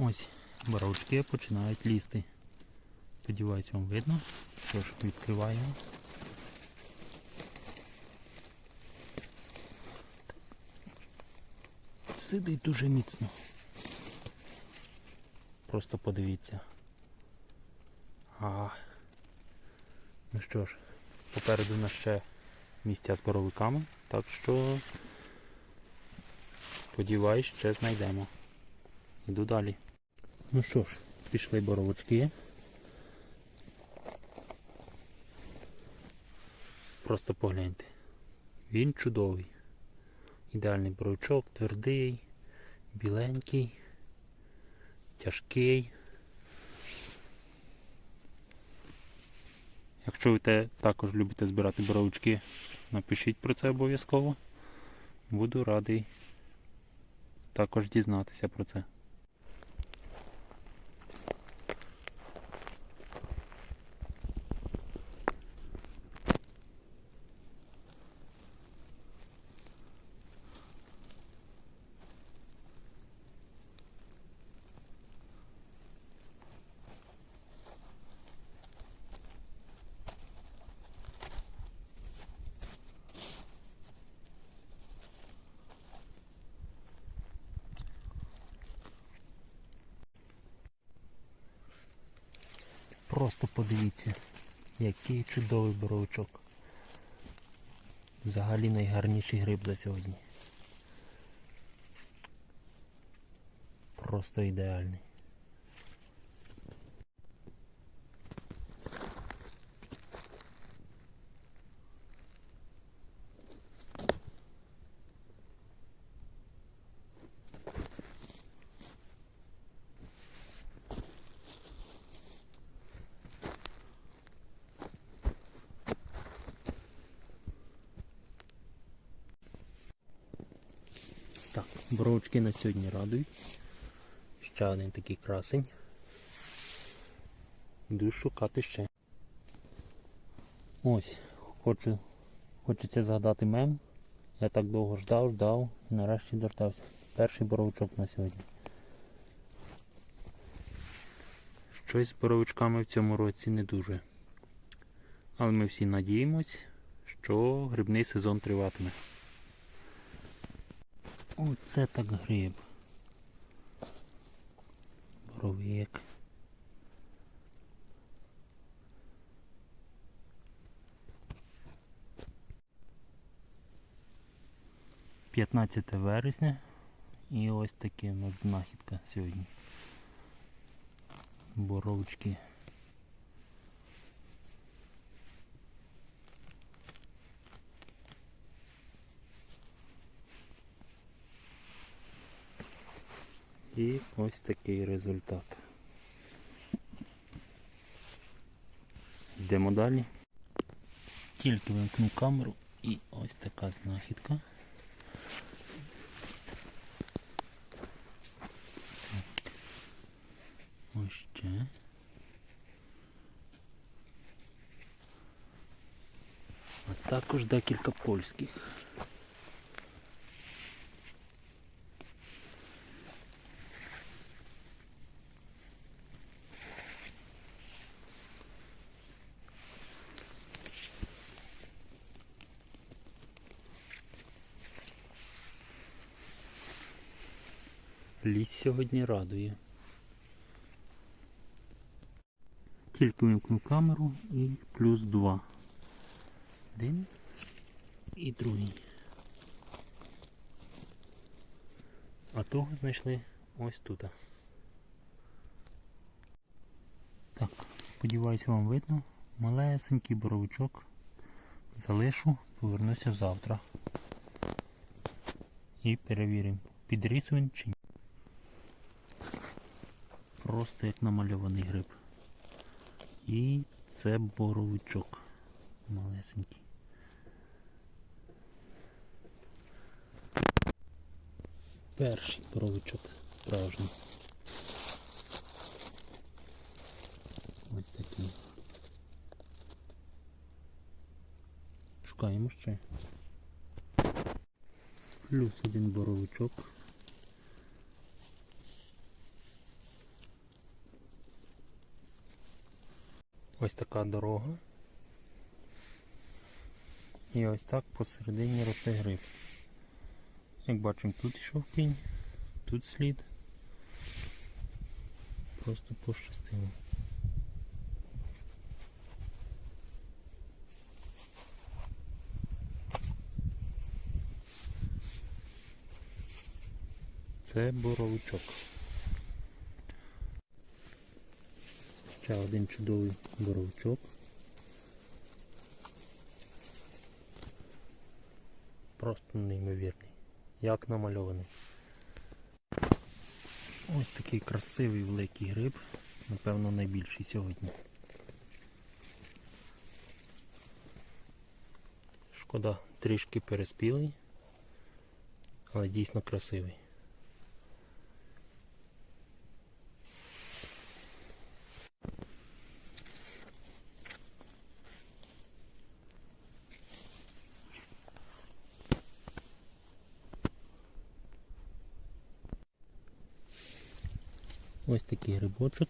Ось боровички починають лізти. Сподіваюсь, вам видно. Що ж, відкриваємо. Сидить дуже міцно. Просто подивіться. А. Ну що ж, попереду нас ще місця з боровиками, так що сподіваюсь, ще знайдемо. Йду далі. Ну що ж, пішли боровички. Просто погляньте. Він чудовий. Ідеальний боровичок, твердий, біленький, тяжкий. Якщо ви те також любите збирати боровички, напишіть про це обов'язково. Буду радий також дізнатися про це. Просто подивіться, який чудовий боровичок. Взагалі найгарніший гриб за сьогодні. Просто ідеальний. Так, боровички на сьогодні радують. Ще один такий красень. Йду шукати ще. Ось, хочу, хочеться згадати мем. Я так довго ждав, ждав і нарешті дождався. Перший боровичок на сьогодні. Щось з боровичками в цьому році не дуже. Але ми всі надіємось, що грибний сезон триватиме. Оце так гриб. Боровик. П'ятнадцяте вересня. І ось таке у нас знахідка сьогодні. Боровички. І ось такий результат. Йдемо далі. Тільки вимкну камеру і ось така знахідка. Ось ще. А також декілька польських. Ліс сьогодні радує. Тільки вимкнув камеру і плюс два. Один і другий. А того знайшли ось тут. Так, сподіваюся вам видно. Малесенький боровичок. Залишу, повернуся завтра. І перевіримо, підріс він чи ні. Просто як намальований гриб. І це боровичок малесенький. Перший боровичок справжній. Ось такий. Шукаємо ще. Плюс один боровичок. Ось така дорога. І ось так посередині росте гриб. Як бачимо, тут йшов кінь, тут слід. Просто пощастило. Це боровичок. Ще один чудовий боровичок. Просто неймовірний. Як намальований. Ось такий красивий великий гриб. Напевно найбільший сьогодні. Шкода, трішки переспілий, але дійсно красивий. Ось такий грибочок.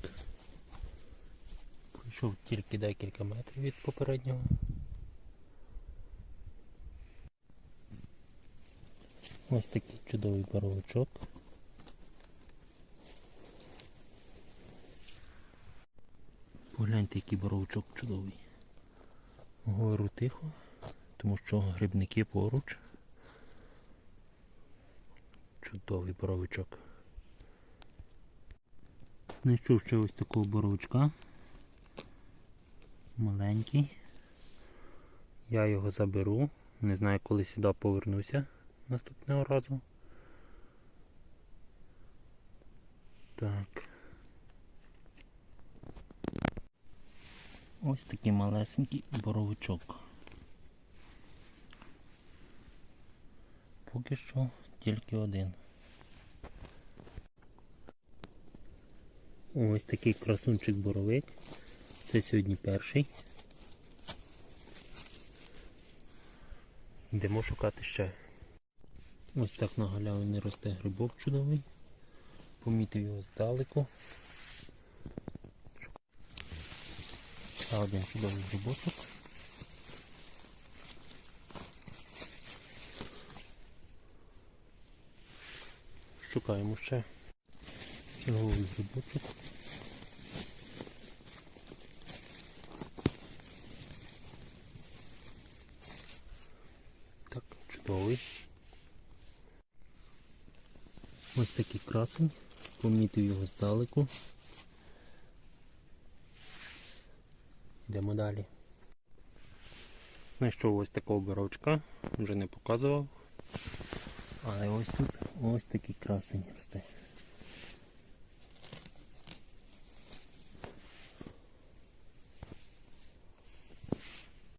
Пройшов тільки декілька метрів від попереднього. Ось такий чудовий боровичок. Погляньте, який боровичок чудовий. Говорю тихо, тому що грибники поруч. Чудовий боровичок. Знайшов ще ось такого боровичка. Маленький. Я його заберу. Не знаю, коли сюди повернуся наступного разу. Так. Ось такий малесенький боровичок. Поки що тільки один. Ось такий красунчик боровик. Це сьогодні перший. Йдемо шукати ще. Ось так на галявині росте грибок чудовий. Помітив його здалеку. Ще один чудовий грибочок. Шукаємо ще черговий грибочок. Так, чудовий. Ось такий красень. Помітив його здалеку. Йдемо далі. Знайшов ось такого боровичка, вже не показував. Але ось тут ось такий красень росте.